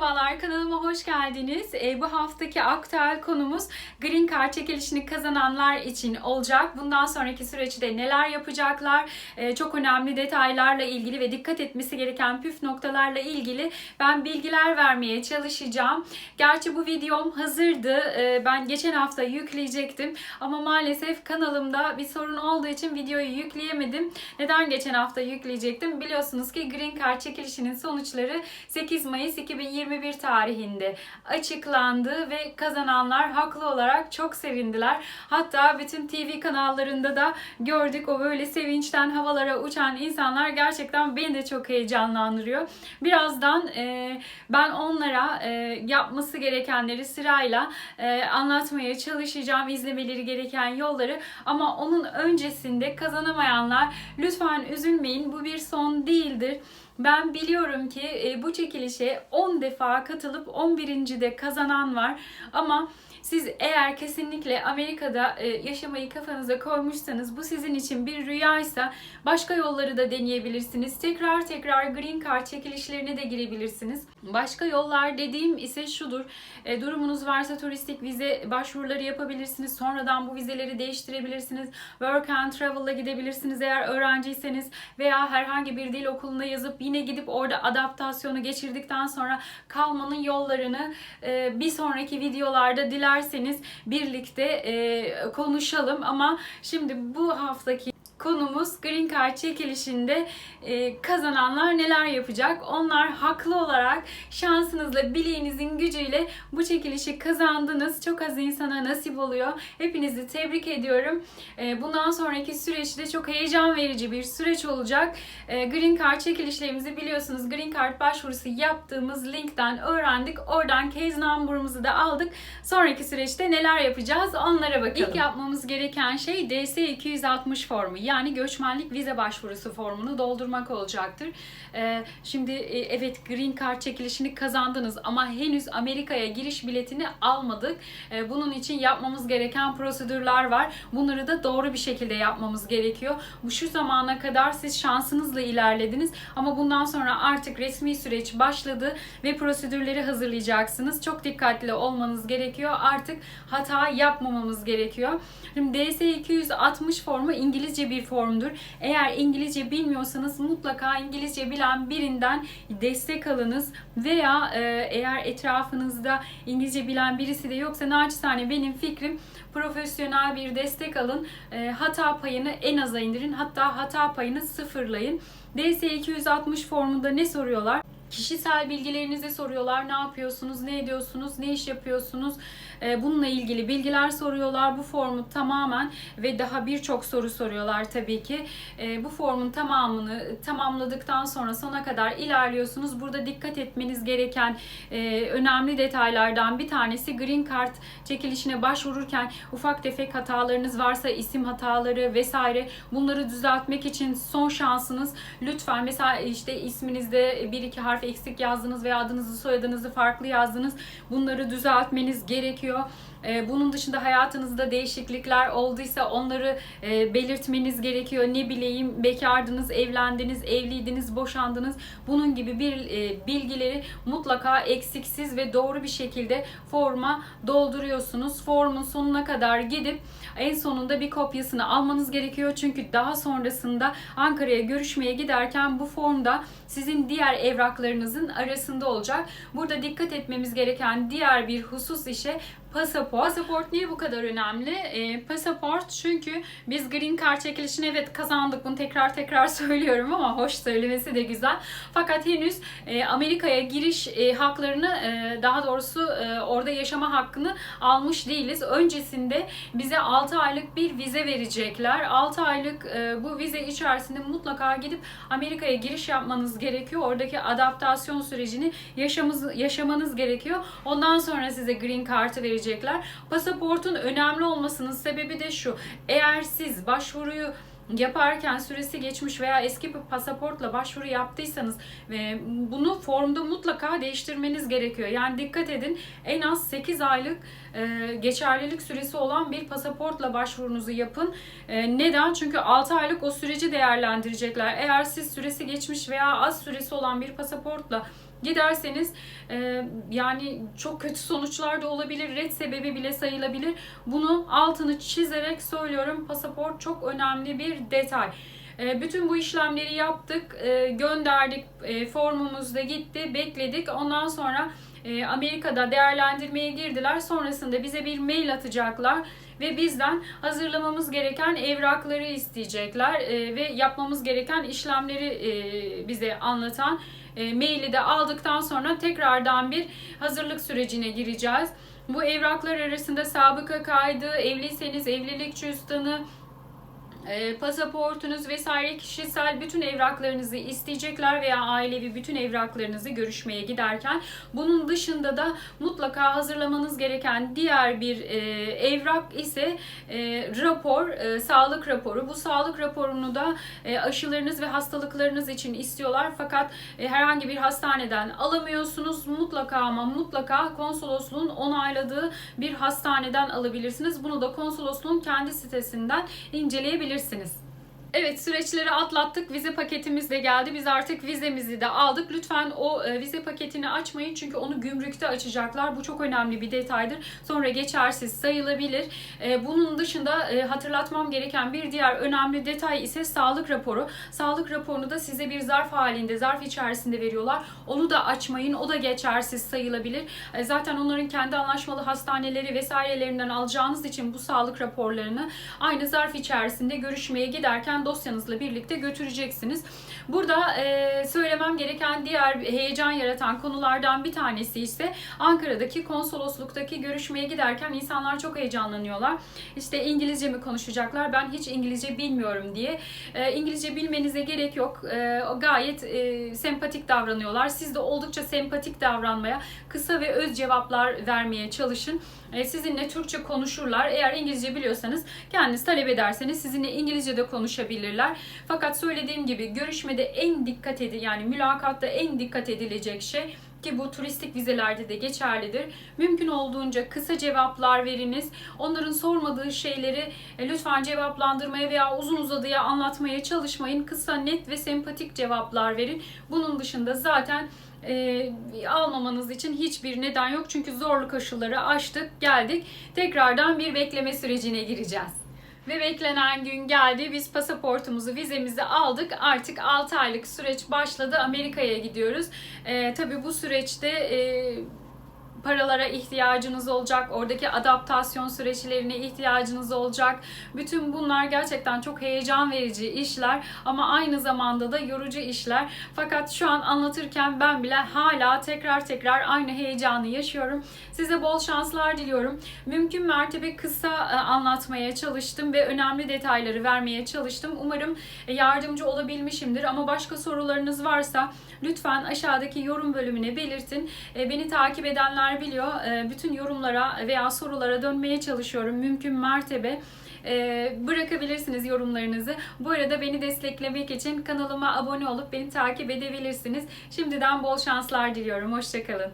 Merhabalar kanalıma hoş geldiniz. E, bu haftaki aktüel konumuz Green Card çekilişini kazananlar için olacak. Bundan sonraki süreçte neler yapacaklar? E, çok önemli detaylarla ilgili ve dikkat etmesi gereken püf noktalarla ilgili ben bilgiler vermeye çalışacağım. Gerçi bu videom hazırdı. E, ben geçen hafta yükleyecektim ama maalesef kanalımda bir sorun olduğu için videoyu yükleyemedim. Neden geçen hafta yükleyecektim? Biliyorsunuz ki Green Card çekilişinin sonuçları 8 Mayıs 2021 tarihinde açıklandı ve kazananlar haklı olarak çok sevindiler. Hatta bütün TV kanallarında da gördük o böyle sevinçten havalara uçan insanlar gerçekten beni de çok heyecanlandırıyor. Birazdan e, ben onlara e, yapması gerekenleri sırayla e, anlatmaya çalışacağım. izlemeleri gereken yolları ama onun öncesinde kazanamayanlar lütfen üzülmeyin. Bu bir son değildir. Ben biliyorum ki e, bu çekilişe 10 defa katılıp 11. de kazanan var. Ama siz eğer kesinlikle Amerika'da e, yaşamayı kafanıza koymuşsanız bu sizin için bir rüyaysa başka yolları da deneyebilirsiniz. Tekrar tekrar Green Card çekilişlerine de girebilirsiniz. Başka yollar dediğim ise şudur. E, durumunuz varsa turistik vize başvuruları yapabilirsiniz. Sonradan bu vizeleri değiştirebilirsiniz. Work and Travel'la gidebilirsiniz eğer öğrenciyseniz veya herhangi bir dil okulunda yazıp yine gidip orada adaptasyonu geçirdikten sonra kalmanın yollarını e, bir sonraki videolarda dilerseniz birlikte konuşalım. Ama şimdi bu haftaki konumuz Green Card çekilişinde e, kazananlar neler yapacak? Onlar haklı olarak şansınızla, bileğinizin gücüyle bu çekilişi kazandınız. Çok az insana nasip oluyor. Hepinizi tebrik ediyorum. E, bundan sonraki süreçte çok heyecan verici bir süreç olacak. E, Green Card çekilişlerimizi biliyorsunuz. Green Card başvurusu yaptığımız linkten öğrendik. Oradan case number'ımızı da aldık. Sonraki süreçte neler yapacağız onlara bakalım. İlk yapmamız gereken şey DS260 formu yani göçmenlik vize başvurusu formunu doldurmak olacaktır. Ee, şimdi e, evet Green Card çekilişini kazandınız ama henüz Amerika'ya giriş biletini almadık. Ee, bunun için yapmamız gereken prosedürler var. Bunları da doğru bir şekilde yapmamız gerekiyor. Bu şu zamana kadar siz şansınızla ilerlediniz ama bundan sonra artık resmi süreç başladı ve prosedürleri hazırlayacaksınız. Çok dikkatli olmanız gerekiyor. Artık hata yapmamamız gerekiyor. Şimdi DS260 formu İngilizce bir formdur. Eğer İngilizce bilmiyorsanız mutlaka İngilizce bilen birinden destek alınız veya e, eğer etrafınızda İngilizce bilen birisi de yoksa naçizane benim fikrim profesyonel bir destek alın. E, hata payını en aza indirin. Hatta hata payını sıfırlayın. DS260 formunda ne soruyorlar? Kişisel bilgilerinizi soruyorlar. Ne yapıyorsunuz, ne ediyorsunuz, ne iş yapıyorsunuz? Ee, bununla ilgili bilgiler soruyorlar. Bu formu tamamen ve daha birçok soru soruyorlar tabii ki. Ee, bu formun tamamını tamamladıktan sonra sona kadar ilerliyorsunuz. Burada dikkat etmeniz gereken e, önemli detaylardan bir tanesi Green Card çekilişine başvururken ufak tefek hatalarınız varsa isim hataları vesaire bunları düzeltmek için son şansınız. Lütfen mesela işte isminizde bir iki harf eksik yazdınız veya adınızı soyadınızı farklı yazdınız. Bunları düzeltmeniz gerekiyor bunun dışında hayatınızda değişiklikler olduysa onları e, belirtmeniz gerekiyor. Ne bileyim bekardınız, evlendiniz, evliydiniz, boşandınız. Bunun gibi bir e, bilgileri mutlaka eksiksiz ve doğru bir şekilde forma dolduruyorsunuz. Formun sonuna kadar gidip en sonunda bir kopyasını almanız gerekiyor. Çünkü daha sonrasında Ankara'ya görüşmeye giderken bu formda sizin diğer evraklarınızın arasında olacak. Burada dikkat etmemiz gereken diğer bir husus ise pasaport. Pasaport niye bu kadar önemli? E, pasaport çünkü biz Green Card çekilişini evet kazandık. Bunu tekrar tekrar söylüyorum ama hoş söylemesi de güzel. Fakat henüz e, Amerika'ya giriş e, haklarını e, daha doğrusu e, orada yaşama hakkını almış değiliz. Öncesinde bize 6 aylık bir vize verecekler. 6 aylık e, bu vize içerisinde mutlaka gidip Amerika'ya giriş yapmanız gerekiyor. Oradaki adaptasyon sürecini yaşamız, yaşamanız gerekiyor. Ondan sonra size Green Card'ı verecekler. Pasaportun önemli olmasının sebebi de şu. Eğer siz başvuruyu yaparken süresi geçmiş veya eski bir pasaportla başvuru yaptıysanız ve bunu formda mutlaka değiştirmeniz gerekiyor. Yani dikkat edin en az 8 aylık e, geçerlilik süresi olan bir pasaportla başvurunuzu yapın. E, neden? Çünkü 6 aylık o süreci değerlendirecekler. Eğer siz süresi geçmiş veya az süresi olan bir pasaportla Giderseniz e, yani çok kötü sonuçlar da olabilir. Red sebebi bile sayılabilir. Bunu altını çizerek söylüyorum. Pasaport çok önemli bir detay. E, Bütün bu işlemleri yaptık, e, gönderdik, e, formumuz da gitti, bekledik. Ondan sonra e, Amerika'da değerlendirmeye girdiler. Sonrasında bize bir mail atacaklar ve bizden hazırlamamız gereken evrakları isteyecekler e, ve yapmamız gereken işlemleri e, bize anlatan maili de aldıktan sonra tekrardan bir hazırlık sürecine gireceğiz. Bu evraklar arasında sabıka kaydı, evliyseniz evlilik cüzdanı, e, pasaportunuz vesaire kişisel bütün evraklarınızı isteyecekler veya ailevi bütün evraklarınızı görüşmeye giderken bunun dışında da mutlaka hazırlamanız gereken diğer bir e, evrak ise e, rapor, e, sağlık raporu. Bu sağlık raporunu da aşılarınız ve hastalıklarınız için istiyorlar fakat herhangi bir hastaneden alamıyorsunuz. Mutlaka ama mutlaka konsolosluğun onayladığı bir hastaneden alabilirsiniz. Bunu da konsolosluğun kendi sitesinden inceleyebilirsiniz kullanabilirsiniz. Evet süreçleri atlattık. Vize paketimiz de geldi. Biz artık vizemizi de aldık. Lütfen o e, vize paketini açmayın çünkü onu gümrükte açacaklar. Bu çok önemli bir detaydır. Sonra geçersiz sayılabilir. E, bunun dışında e, hatırlatmam gereken bir diğer önemli detay ise sağlık raporu. Sağlık raporunu da size bir zarf halinde, zarf içerisinde veriyorlar. Onu da açmayın. O da geçersiz sayılabilir. Zaten onların kendi anlaşmalı hastaneleri vesairelerinden alacağınız için bu sağlık raporlarını aynı zarf içerisinde görüşmeye giderken dosyanızla birlikte götüreceksiniz. Burada e, söylemem gereken diğer heyecan yaratan konulardan bir tanesi ise Ankara'daki konsolosluktaki görüşmeye giderken insanlar çok heyecanlanıyorlar. İşte İngilizce mi konuşacaklar? Ben hiç İngilizce bilmiyorum diye. E, İngilizce bilmenize gerek yok. E, gayet e, sempatik davranıyorlar. Siz de oldukça sempatik davranmaya, kısa ve öz cevaplar vermeye çalışın. E, sizinle Türkçe konuşurlar. Eğer İngilizce biliyorsanız kendiniz talep ederseniz sizinle İngilizce de konuşabilirler. Fakat söylediğim gibi görüşmede en dikkat edin yani mülakatta en dikkat edilecek şey ki bu turistik vizelerde de geçerlidir. Mümkün olduğunca kısa cevaplar veriniz. Onların sormadığı şeyleri e, lütfen cevaplandırmaya veya uzun uzadıya anlatmaya çalışmayın. Kısa, net ve sempatik cevaplar verin. Bunun dışında zaten e, almamanız için hiçbir neden yok. Çünkü zorlu koşulları aştık, geldik. Tekrardan bir bekleme sürecine gireceğiz. Ve beklenen gün geldi. Biz pasaportumuzu, vizemizi aldık. Artık 6 aylık süreç başladı. Amerika'ya gidiyoruz. E, tabii bu süreçte e, paralara ihtiyacınız olacak. Oradaki adaptasyon süreçlerine ihtiyacınız olacak. Bütün bunlar gerçekten çok heyecan verici işler ama aynı zamanda da yorucu işler. Fakat şu an anlatırken ben bile hala tekrar tekrar aynı heyecanı yaşıyorum. Size bol şanslar diliyorum. Mümkün mertebe kısa e, anlatmaya çalıştım ve önemli detayları vermeye çalıştım. Umarım e, yardımcı olabilmişimdir ama başka sorularınız varsa lütfen aşağıdaki yorum bölümüne belirtin. E, Beni takip edenler biliyor. E, Bütün yorumlara veya sorulara dönmeye çalışıyorum mümkün mertebe. E, bırakabilirsiniz yorumlarınızı. Bu arada beni desteklemek için kanalıma abone olup beni takip edebilirsiniz. Şimdiden bol şanslar diliyorum. Hoşçakalın.